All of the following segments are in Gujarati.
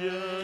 જય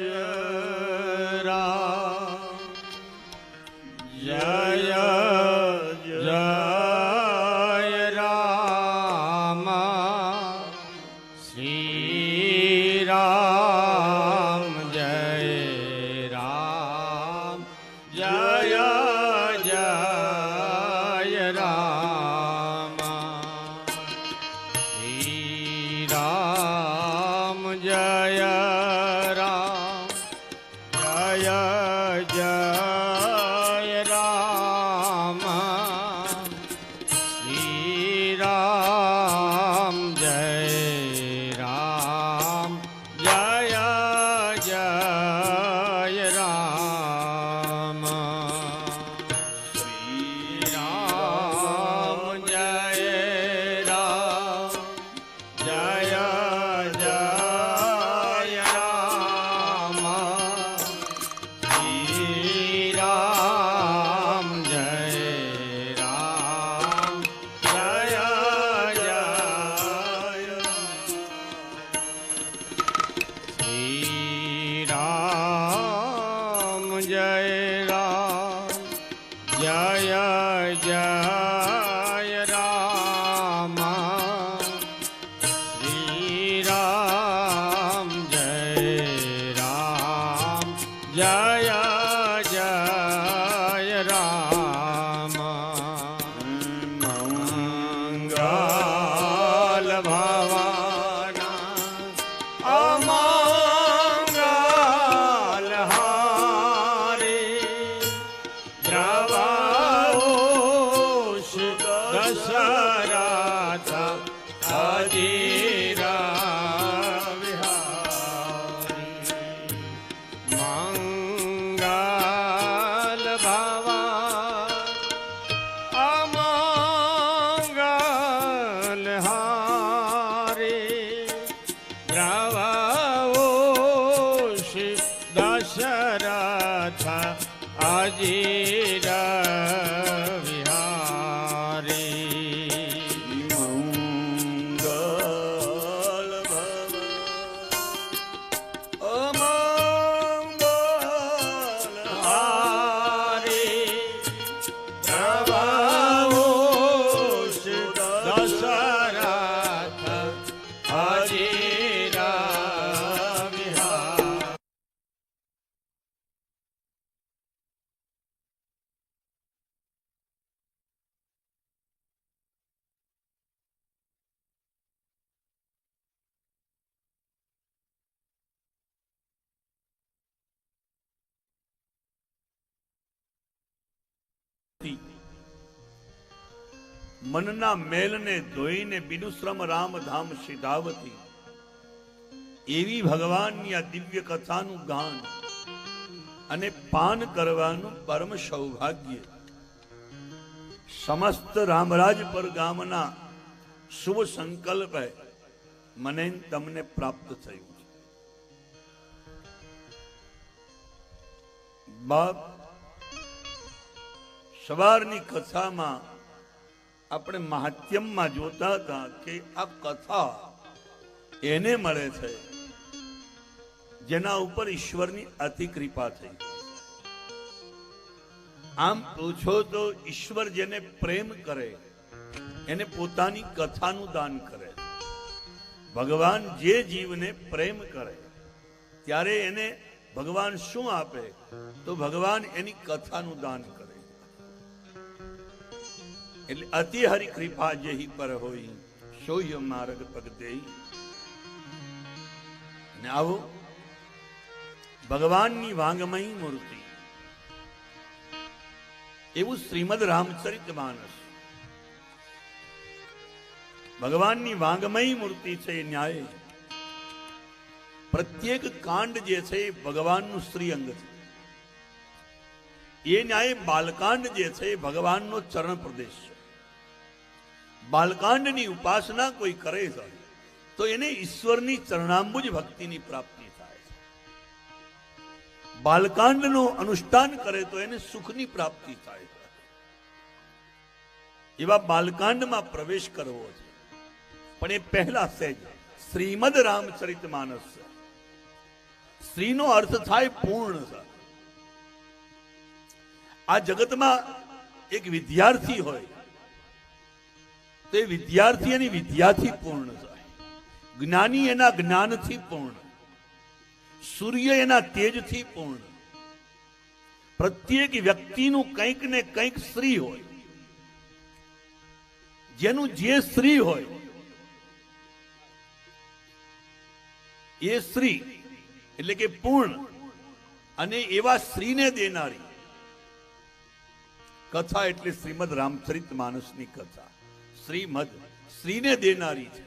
મનના મેલને ધોઈને બિનુશ્રમ રામ ધામ સિધાવતી એવી ભગવાનની આ દિવ્ય કથાનું ગાન અને પાન કરવાનું પરમ સૌભાગ્ય. સમસ્ત રામરાજપર ગામના શુભ સંકલ્પે મને તમને પ્રાપ્ત થયું બાપ, સવારની કથામાં આપણે મહાત્યમમાં જોતા હતા કે આ કથા એને મળે છે. જેના ઉપર ઈશ્વરની અતિ કૃપા થઈ. આમ પૂછો તો ઈશ્વર જેને પ્રેમ કરે, એને પોતાની કથાનું દાન કરે. ભગવાન જે જીવને પ્રેમ કરે, ત્યારે એને ભગવાન શું આપે? તો ભગવાન એની કથાનું દાન કરે. એટલે અતિ હરિ કૃપા જેહી પર હોય, સોય માર્ગ પગ દેઈ. અને આવો, ભગવાનની વાંગમય મૂર્તિ. એવું શ્રીમદ રામચરિત માનસ. ભગવાનની વાંગમયી મૂર્તિ છે ન્યાય. પ્રત્યેક કાંડ જે છે એ ભગવાનનું શ્રીઅંગ છે. એ ન્યાય બાલકાંડ જે છે એ ભગવાનનો ચરણ પ્રદેશ છે. બાલકાંડની ઉપાસના કોઈ કરે છે તો એને ઈશ્વરની ચરણાંબુજ ભક્તિની પ્રાપ્તિ થાય છે. બાલકાંડનું અનુષ્ઠાન કરે તો એને સુખની પ્રાપ્તિ થાય છે. એવા બાલકાંડમાં પ્રવેશ કરવો છે. પણ એ પહેલા સહેજ શ્રીમદ રામચરિત માનસ સ્ત્રીનો અર્થ થાય પૂર્ણ છે. આ જગતમાં એક વિદ્યાર્થી હોય તો એ વિદ્યાર્થી એની વિદ્યાથી પૂર્ણ થાય. જ્ઞાની એના જ્ઞાનથી પૂર્ણ. સૂર્ય એના તેજથી પૂર્ણ. પ્રત્યેક વ્યક્તિનું કંઈક ને કંઈક સ્ત્રી હોય. જેનું જે સ્ત્રી હોય, એ સ્ત્રી એટલે કે પૂર્ણ. અને એવા સ્ત્રીને દેનારી. કથા એટલે શ્રીમદ રામચરિત માનસની કથા. શ્રીમદ સ્ત્રીને દેનારી છે.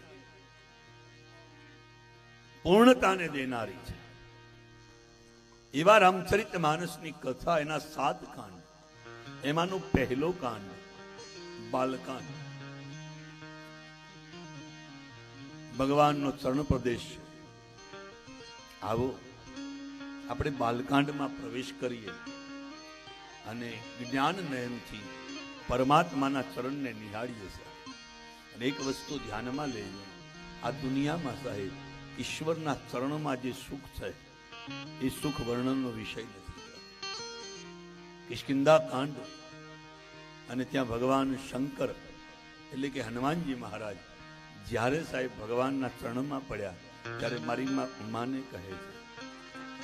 પૂર્ણતાને દેનારી છે. એવા રામચરિત માનસની કથા એના સાત કાંડ, એમાંનો પહેલો કાંડ, બાલકાંડ. ભગવાનનો ચરણ પ્રદેશ છે. આવો, આપણે બાલકાંડમાં પ્રવેશ કરીએ અને જ્ઞાન નયનથી પરમાત્માના ચરણને નિહાળીએ અને એક વસ્તુ ધ્યાનમાં લેજો આ દુનિયામાં સાહેબ, ઈશ્વરના ચરણમાં જે સુખ છે, એ સુખ વર્ણનનો વિષય નથી. કિષ્કિંદા કાંડ અને ત્યાં ભગવાન શંકર, એટલે કે હનુમાનજી મહારાજ, જ્યારે સાહેબ ભગવાનના ચરણમાં પડ્યા, ત્યારે મારી ઉમાને કહે છે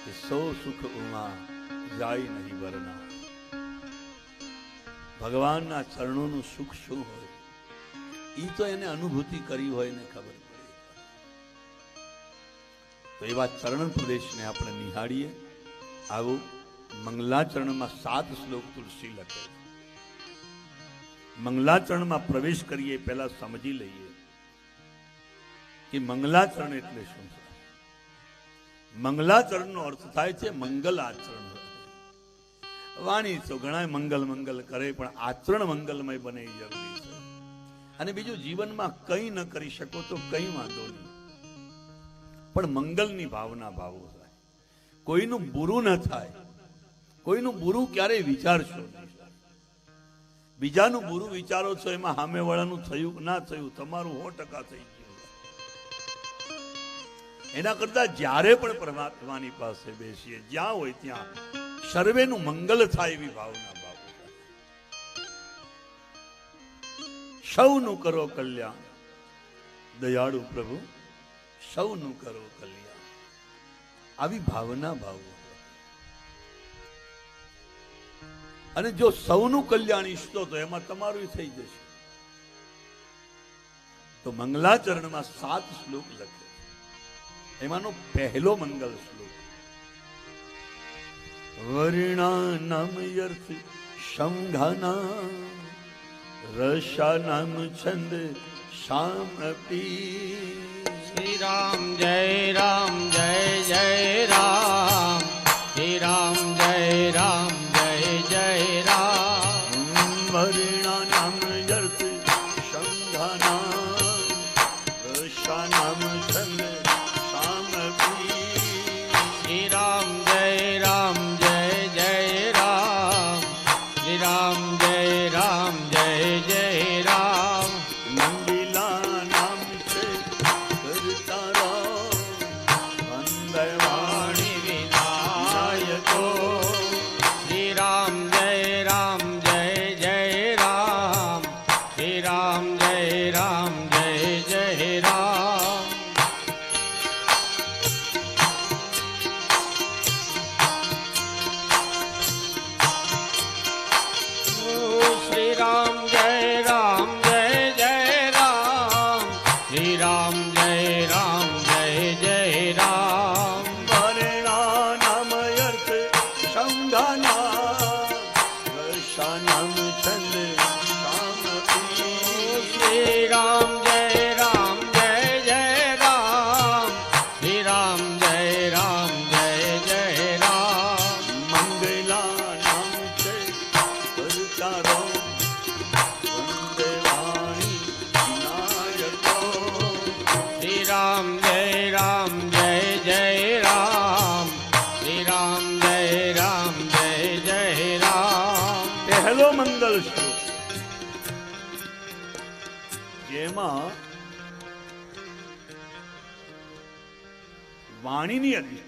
કે, સૌ સુખ ઉમા, જાય નહીં વરના. ભગવાનના ચરણોનું સુખ શું હોય? એ તો એને અનુભૂતિ કરી હોય ને ખબર પડે. તો એવા ચરણ પ્રદેશને આપણે નિહાળીએ. આવું મંગલાચરણમાં સાત શ્લોક તુલસી લખે. મંગલાચરણમાં પ્રવેશ કરીએ, પહેલા સમજી લઈએ કે મંગલાચરણ એટલે શું? છે મંગલાચરણનો અર્થ થાય છે મંગલ આચરણ. વાણી તો ઘણા મંગલ મંગલ કરે, પણ આચરણ મંગલમય બને જરૂરી અને બીજું જીવનમાં કંઈ ન કરી શકો તો કંઈ વાંધો નહીં. પણ મંગલની ભાવના ભાવો થાય. કોઈનું બુરું ન થાય. કોઈનું બુરું ક્યારેય વિચારશો બીજાનું બુરું વિચારો છો એમાં સામેવાળાનું થયું ના થયું, તમારું સો ટકા થઈ ગયું. એના કરતા જ્યારે પણ પરમાત્માની પાસે બેસીએ, જ્યાં હોય ત્યાં સર્વેનું મંગલ થાય એવી ભાવના સૌનું કરો કલ્યાણ. દયાળુ પ્રભુ, સૌનું કરો કલ્યાણ. આવી ભાવના ભાવો. અને જો સૌનું કલ્યાણ ઈચ્છતો તો એમાં તમારું થઈ જશે. તો મંગલાચરણમાં સાત શ્લોક લખે. એમાંનો પહેલો મંગલ શ્લોક. વર્ણાનામ યર્થ સંઘાના રસાનામ છંદ શામપી શ્રી રામ જય રામ જય જય રામ. શ્રી રામ જય રામ જય જય રામ. વર્ણાનામ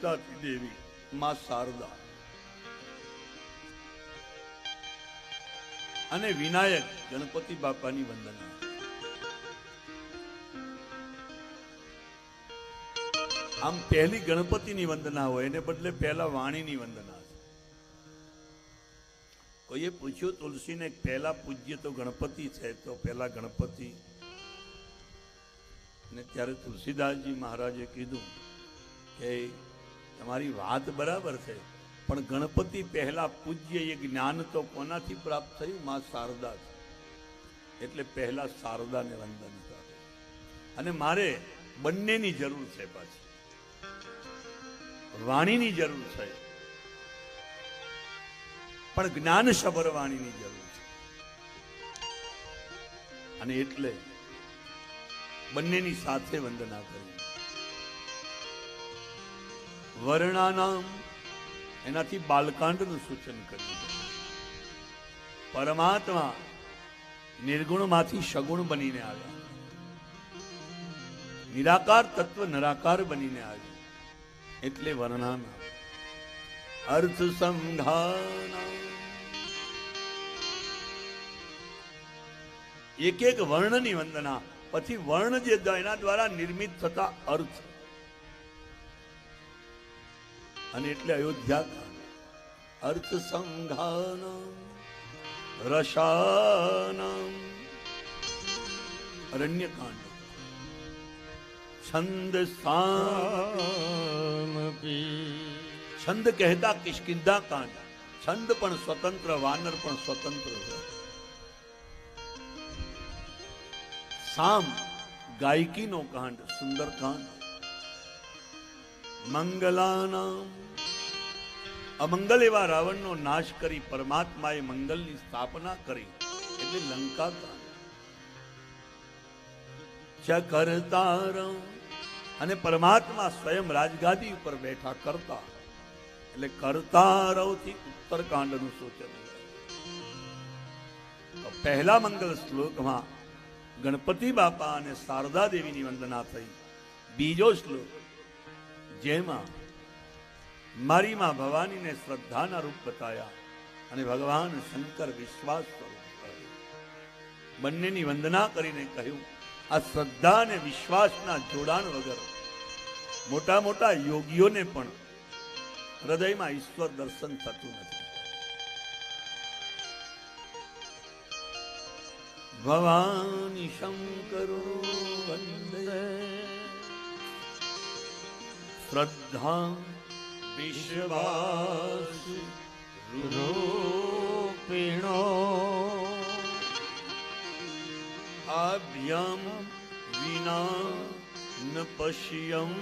વાણીની દેવી, માં શારદા. અને વિનાયક ગણપતિ બાપાની વંદના. આમ પહેલી ગણપતિની વંદના હોય, એને બદલે પહેલા વાણીની વંદના કોઈએ પૂછ્યું, તુલસીને પહેલા પૂજ્ય તો ગણપતિ છે, તો પહેલા ગણપતિ. ને ત્યારે તુલસીદાસજી મહારાજે કીધું કે તમારી વાત બરાબર છે. પણ ગણપતિ પહેલા પૂજ્ય એ જ્ઞાન તો કોનાથી પ્રાપ્ત થયું? માં શારદા એટલે પહેલા શારદાને વંદન કરે. અને મારે બંનેની જરૂર છે પાછી. વાણીની જરૂર છે. પણ જ્ઞાન સબર વાણીની જરૂર છે. અને એટલે બંનેની સાથે વંદના કરી. વર્ણાનામ. એનાથી બાલકાંડનું સૂચન કર્યું. પરમાત્મા નિર્ગુણમાંથી સગુણ બનીને આવ્યા. નિરાકાર તત્વ નિરાકાર બનીને આવ્યું. એટલે વર્ણાના અર્થ સંધાન એક એક વર્ણની વંદના પછી વર્ણ જે એના દ્વારા નિર્મિત થતા અર્થ. અને એટલે અયોધ્યા અર્થ સંઘાન રસાનમ, અરણ્યકાંડ. છંદ છંદ કહેતા કિષ્કિંધા કાંડ. છંદ પણ સ્વતંત્ર, વાનર પણ સ્વતંત્ર સામ ગાયકીનો કાંડ, સુંદર કાંડ. મંગલાનામ. અમંગલ એવા રાવણનો નાશ કરી પરમાત્માએ મંગલની સ્થાપના કરી. એટલે લંકા કાંડ અને પરમાત્મા સ્વયં રાજગાદી ઉપર બેઠા કરતા. એટલે કરતારવથી ઉત્તરકાંડનું સૂચન. પહેલા મંગલ શ્લોકમાં ગણપતિ બાપા અને શારદા દેવીની વંદના થઈ. બીજો શ્લોક જેમાં મારી માં ભવાનીને શ્રદ્ધાના રૂપ બતાયા અને ભગવાન શંકર વિશ્વાસ સ્વરૂપ બંનેની વંદના કરીને કહ્યું, આ શ્રદ્ધા અને વિશ્વાસના જોડાણ વગર મોટા મોટા યોગીઓને પણ હૃદયમાં ઈશ્વર દર્શન થતું નથી. ભવાની શંકરો વંદે શ્રદ્ધા વિશ્વાસ રૂપિણો આભ્યમ વિના ન પશ્યંતી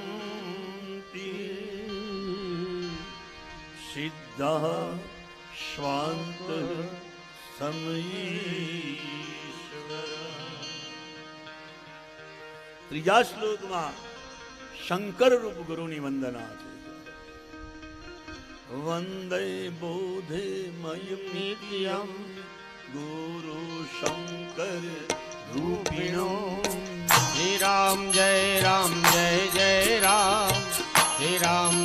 સિદ્ધા શ્વાંત સમયીશ્વર ત્રીજા શ્લોકમાં શંકર રૂપ ગુરુની વંદના છે. વંદે બોધે મય નિત્યમ ગુરુ શંકર રૂપિણો. શ્રી રામ, જય રામ, જય જય રામ શ્રી રામ.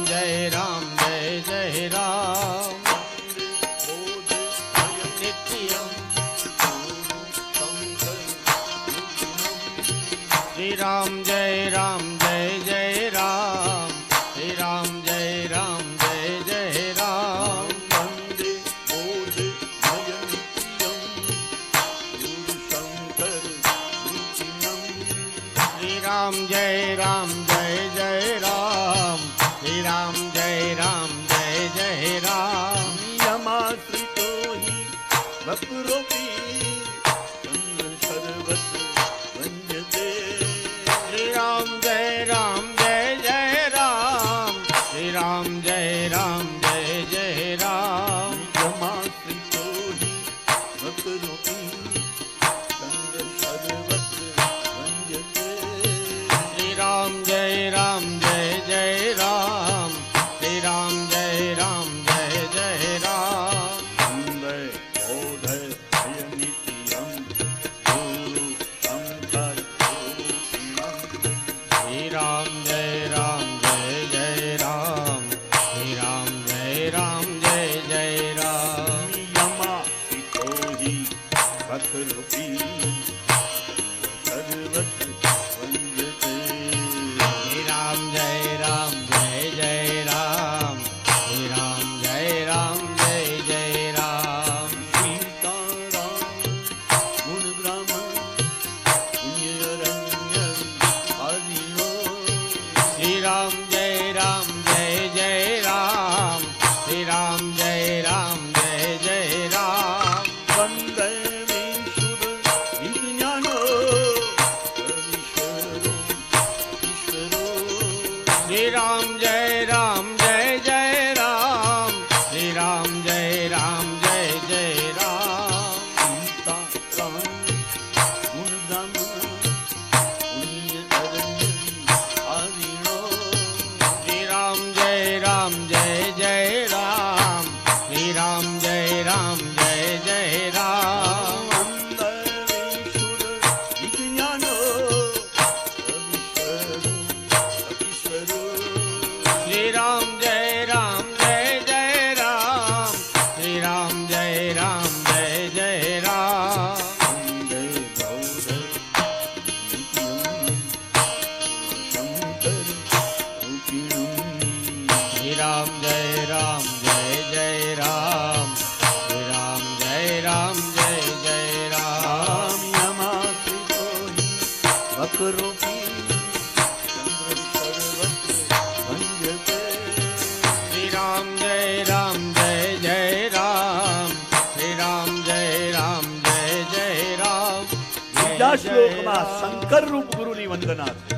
બીજા શ્લોકમાં શંકર રૂપ ગુરુની વંદના છે.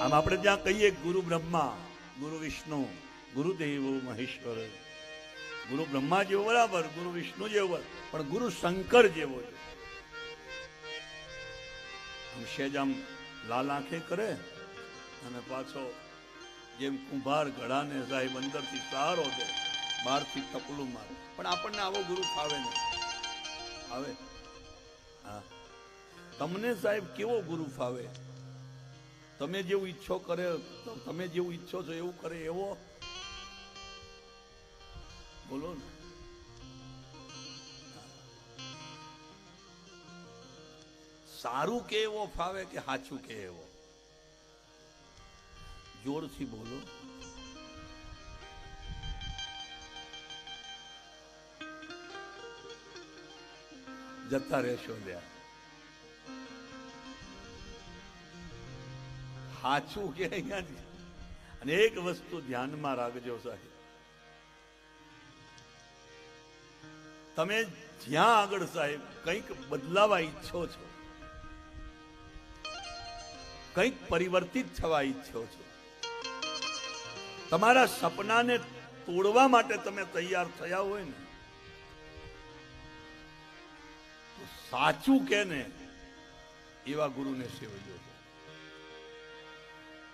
આમ આપણે ત્યાં કહીએ, ગુરુ બ્રહ્મા, ગુરુ વિષ્ણુ, ગુરુદેવો, મહેશ્વર. ગુરુ બ્રહ્મા જેવો બરાબર, ગુરુ વિષ્ણુ જેવો પણ ગુરુ શંકર જેવો આમ લાલ આંખે કરે અને પાછો જેમ કુંભાર ગળાને સાહેબ અંદરથી સારો દે, બહારથી ટપલું મારે. પણ આપણને આવો ગુરુ ફાવે નહીં. આવે હા. તમને સાહેબ કેવો ગુરુ ફાવે? તમે જેવું ઈચ્છો કરે તમે જેવું ઈચ્છો છો એવું કરે એવો? બોલો ને. સારું કે એવો ફાવે કે સાચું કે એવો? જોરથી બોલો. જતા રહેશો ત્યાં સાચું કે અહીંયા અને એક વસ્તુ ધ્યાનમાં રાખજો સાહેબ. તમે જ્યાં આગળ સાહેબ કંઈક બદલાવા ઈચ્છો છો, કંઈક પરિવર્તિત થવા ઈચ્છો છો, તમારા સપનાને તોડવા માટે તમે તૈયાર થયા હોય ને સાચું કે ને, એવા ગુરુને સેવજો. છે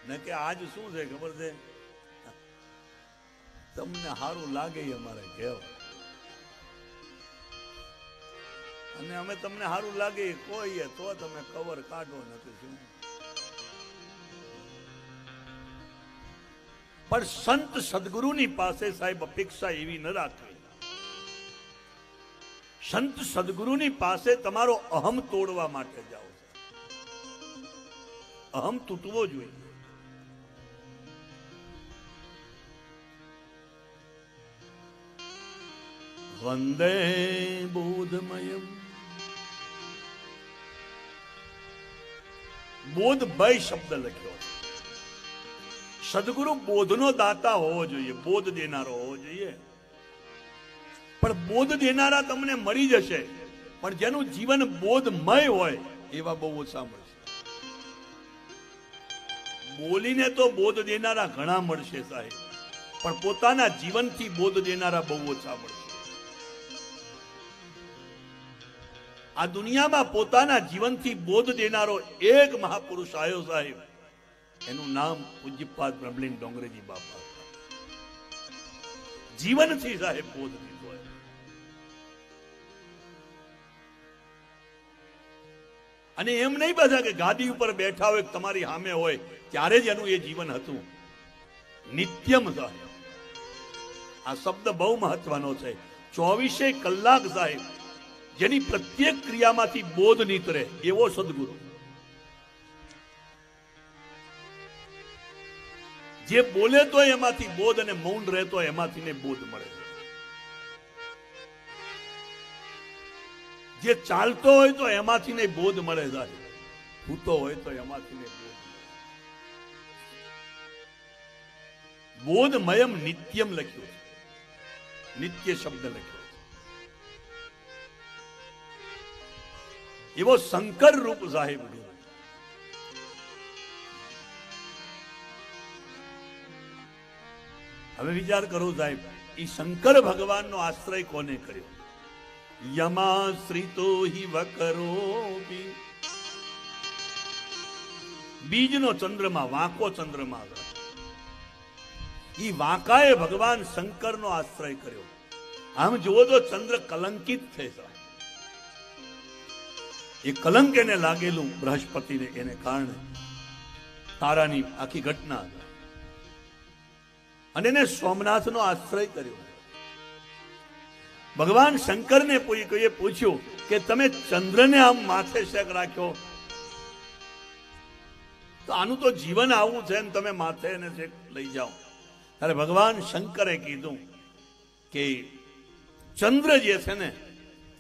ને કે આજ શું છે ખબર છે? તમને સારું લાગે અમારે કહેવાય અને અમે તમને સારું લાગે કોઈએ તો તમે કવર કાઢો નથી શું? પણ સંત સદગુરુની પાસે સાહેબ અપેક્ષા એવી ન રાખવી. સંત સદગુરુની પાસે તમારો અહમ તોડવા માટે જાઓ અહમ તૂટવો જોઈએ. વંદે બોધમયમ બોધ ભય શબ્દ લખ્યો સદગુરુ બોધનો દાતા હોવો જોઈએ બોધ દેનારો હોવો જોઈએ પણ બોધ દેનારા તમને મળી જશે. પણ જેનું જીવન બોધમય હોય, એવા બહુ ઓછા મળશે. બોલીને તો બોધ દેનારા ઘણા મળશે સાહેબ. પણ પોતાના જીવનથી બોધ દેનારા બહુ ઓછા મળશે. આ દુનિયામાં પોતાના જીવનથી બોધ દેનારો એક મહાપુરુષ આવ્યો સાહેબ. એનું નામ પૂજ્યપાદ પ્રબલિન ડોંગરેજી બાપા. જીવનથી સાહેબ બોધ દીધો અને એમ નહીં બધા કે ગાદી ઉપર બેઠા હોય તમારી સામે હોય, ત્યારે જ એનું એ જીવન હતું. નિત્યમ સાહેબ. આ શબ્દ બહુ મહત્વનો છે. ચોવીસે કલાક સાહેબ જેની પ્રત્યેક ક્રિયામાંથી બોધ નીતરે એવો સદગુરુ. જે બોલે તો એમાંથી બોધ અને મૌન રહેતો એમાંથી ને બોધ મળે. જે ચાલતો હોય તો એમાંથી ને બોધ મળે જાય ભૂતો હોય તો એમાંથી ને બોધ બોધમયમ નિત્યમ લખ્યું છે. નિત્ય શબ્દ લખ્યો. એવો શંકર રૂપ સાહેબ. હવે વિચાર કરો સાહેબ એ શંકર ભગવાનનો આશ્રય કોને કર્યો યમાશ્રિતો હિ વકરો બીજનો ચંદ્રમા વાંકો ચંદ્રમા ઈ વાંકાએ ભગવાન શંકરનો આશ્રય કર્યો આમ જુઓ તો ચંદ્ર કલંકિત છે સાહેબ. એ કલંક એને લાગેલું બૃહસ્પતિને એને કારણે. તારાની આખી ઘટના અને એને સોમનાથનો આશ્રય કર્યો. ભગવાન શંકરને પૂછ્યું કે તમે ચંદ્રને આમ માથે શેક રાખ્યો? તો આનું તો જીવન આવું છે ને તમે માથે એને શેક લઈ જાઓ. ત્યારે ભગવાન શંકરે કીધું કે ચંદ્ર જે છે ને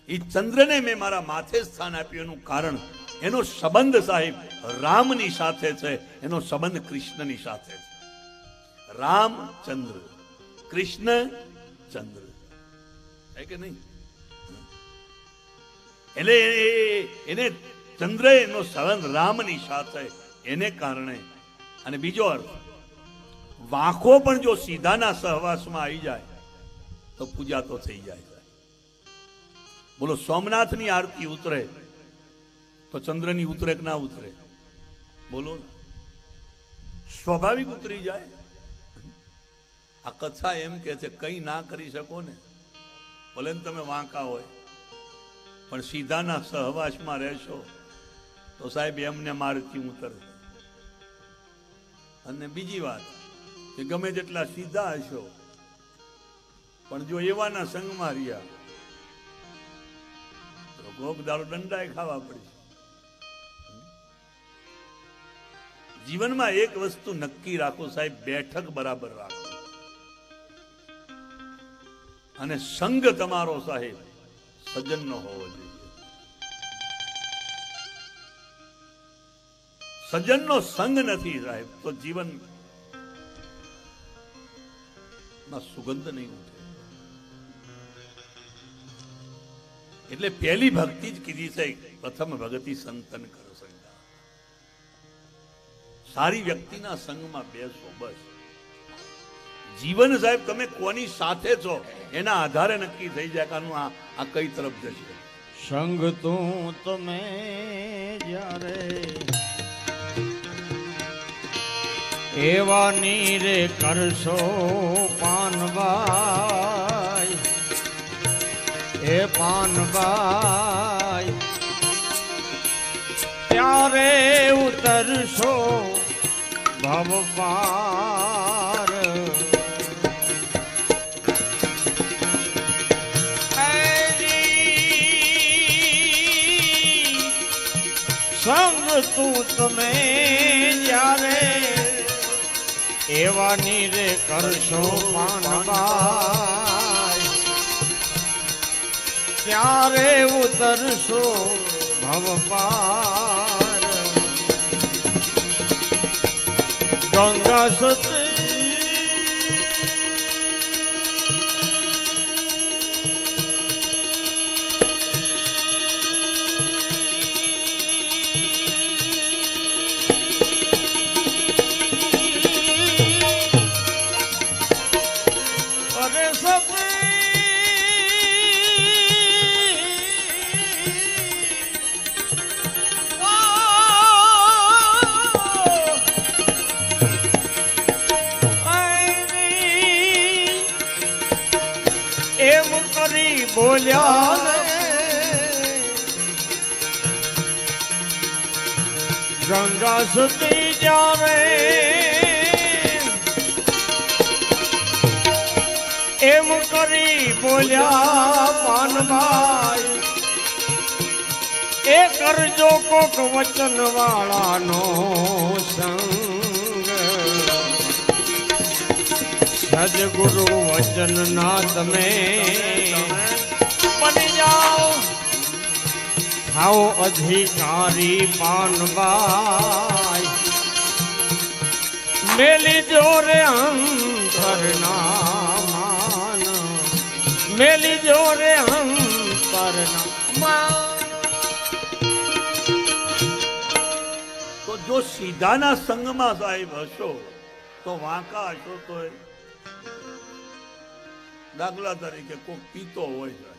એ ચંદ્રને મેં મારા માથે સ્થાન આપ્યું. એનું કારણ એનો સંબંધ સાહેબ રામની સાથે છે. એનો સંબંધ કૃષ્ણની સાથે છે. રામ ચંદ્ર કૃષ્ણ ચંદ્ર. છે કે નહીં? એટલે એને ચંદ્ર એનો સંબંધ રામની સાથે એને કારણે. અને બીજો અર્થ વાંકો પણ જો સીધાના સહવાસમાં આવી જાય, તો પૂજા તો થઈ જાય. બોલો, સોમનાથની આરતી ઉતરે તો ચંદ્રની ઉતરે કે ના ઉતરે? બોલો. સ્વાભાવિક ઉતરી જાય? આ કથા એમ કે છે, કઈ ના કરી શકો ને? ભલે ને તમે વાંકા હોય, પણ સીધાના સહવાસમાં રહેશો તો સાહેબ એમને મારથી ઉતર. અને બીજી વાત, કે ગમે જેટલા સીધા હશો, પણ જો એવાના સંગમાં રહ્યા ગોપ દાડો દંડાય ખાવા પડશે જીવનમાં એક વસ્તુ નક્કી રાખો સાહેબ, બેઠક બરાબર રાખો. અને સંગ તમારો સાહેબ સજ્જનનો હોવો જોઈએ. સજ્જનનો સંગ નથી સાહેબ, તો જીવનમાં સુગંધ નહીં ઉઠે. એટલે પહેલી ભક્તિ જ કીધી છે, પ્રથમ ભગતિ સંતન કરો સંગા. સારી વ્યક્તિના સંગમાં બેસો, બસ. જીવન સાહેબ, તમે કોની સાથે છો? એના આધારે નક્કી થઈ જાય કે આ આ કઈ તરફ જશે. સંગ તું તમે જ્યારે એવા નીરે કરશો પાનબાઈ એ પાનબાઈ. ત્યારે ઉતરશો ભવ પાર હરી સંગ તું તમે જ્યારે એવા રે કરશો પાનબાઈ. ત્યારે ઉતરશો ભવપાર ગંગા સતી ગંગા સુતી જ્યારે એમ કરી બોલ્યા પાનભાઈ, એ કરજો કોક વચન વાળાનો સંગ. સદગુરુ વચન ના તમે થાઓ અધિકારી પાનબાઈ મેલી જોરે અંતરના મેલી જોરે અંતરના તો જો સીધાના સંગમાં સાહેબ હશો, તો વાંકા હશો તો દાખલા તરીકે કોઈ પીતો હોય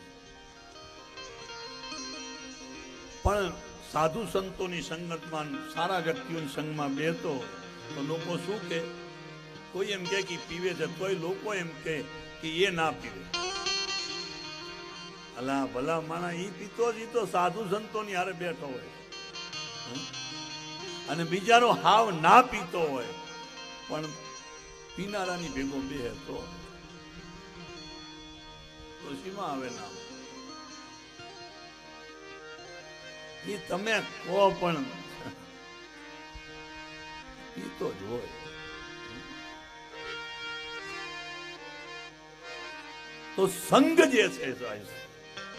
પણ સાધુ સંતોની સંગતમાં સારા વ્યક્તિઓની સંગમાં બેહતો તો લોકો શું કે, કોઈ એમ કે કે પીવે છે, તોય લોકો એમ કે એ ના પીવે. અલા ભલા માણા એ પીતો જ તો સાધુ સંતોની હારે બેઠો હોય. અને બીજાનો હાવ ના પીતો હોય. પણ પીનારાની ભેગો બે હતો તો આવે નામ? એ તમે કહો પણ. પીતો જ હોય તો સંગ જે છે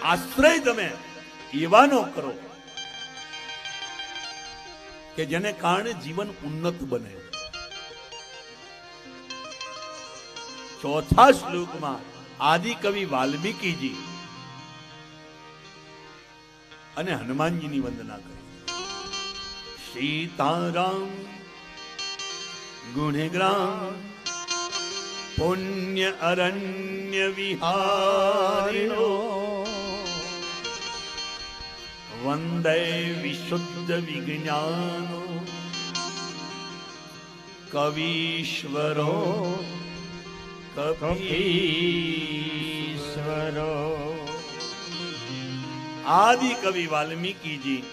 આશ્રય તમે એવાનો કરો. કે જેને કારણે જીવન ઉન્નત બને. ચોથા શ્લોકમાં આદિ કવિ વાલ્મીકીજી અને હનુમાનજીની વંદના કરી. સીતારામ ગુણગ્રામ પુણ્ય અરણ્ય વિહારિણો વંદે વિશુદ્ધ વિજ્ઞાનો કવીશ્વરો કપીશ્વરો. આદિ કવિ વાલ્મીકીજી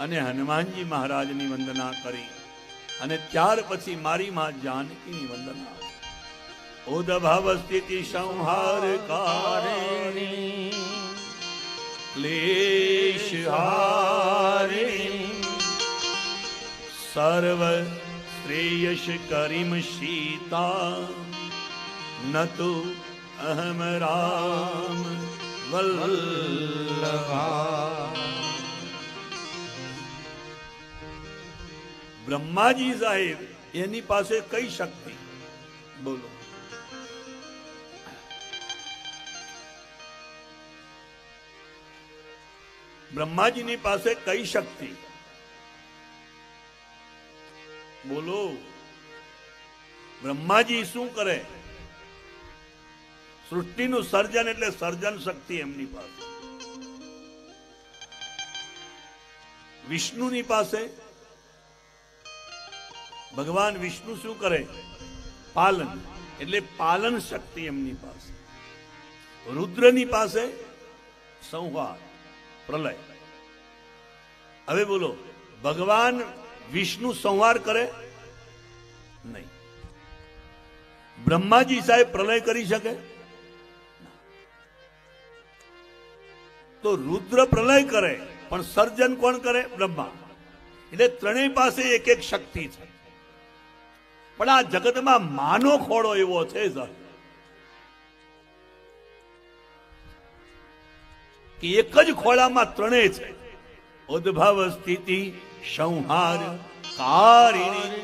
અને હનુમાનજી મહારાજની વંદના કરી. અને ત્યાર પછી મારી માં જાનકીની વંદના. ઉદભવ સ્થિતિ સંહાર કારિણી. ક્લેશ હારિણી. સર્વ શ્રેયશ કરીમ સીતા. નતુ અહમ રામ. બ્રહ્માજી સાહેબ એની પાસે કઈ શક્તિ બોલો બ્રહ્માજીની પાસે કઈ શક્તિ બોલો બ્રહ્માજી શું કરે સૃષ્ટિનું સર્જન એટલે સર્જન શક્તિ એમની પાસે. વિષ્ણુની પાસે ભગવાન વિષ્ણુ શું કરે? પાલન. એટલે પાલન શક્તિ એમની પાસે. રુદ્રની પાસે સંહાર, પ્રલય. હવે બોલો, ભગવાન વિષ્ણુ સંહાર કરે? નહીં. બ્રહ્માજી સાહેબ પ્રલય કરી શકે? તો રુદ્ર પ્રલય કરે, પણ સર્જન કોણ કરે? બ્રહ્મા. એટલે ત્રણેય પાસે એક એક શક્તિ છે. પણ આ જગતમાં માનો ખોડો એવો છે સર કે એક જ ખોળામાં ત્રણેય છે. ઉદ્ભવ સ્થિતિ, સંહાર, કારિણી.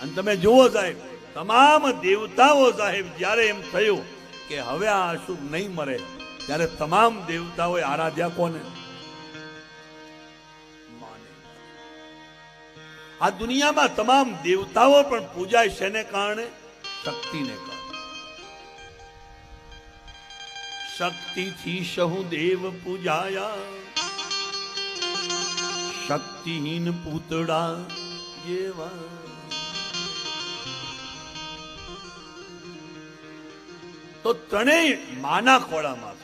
અને તમે જુઓ સાહેબ, તમામ દેવતાઓ સાહેબ, જ્યારે એમ થયું કે હવે આ અશુભ નહીં મરે ત્યારે તમામ દેવતાઓએ આરાધ્યા કોને? આ દુનિયામાં તમામ દેવતાઓ પણ પૂજાય શેને કારણે? શક્તિને કારણે. શક્તિથી સહુ દેવ પૂજાયા. શક્તિહીન પૂતળા જેવા. તો ત્રણેય માના ખોળામાં.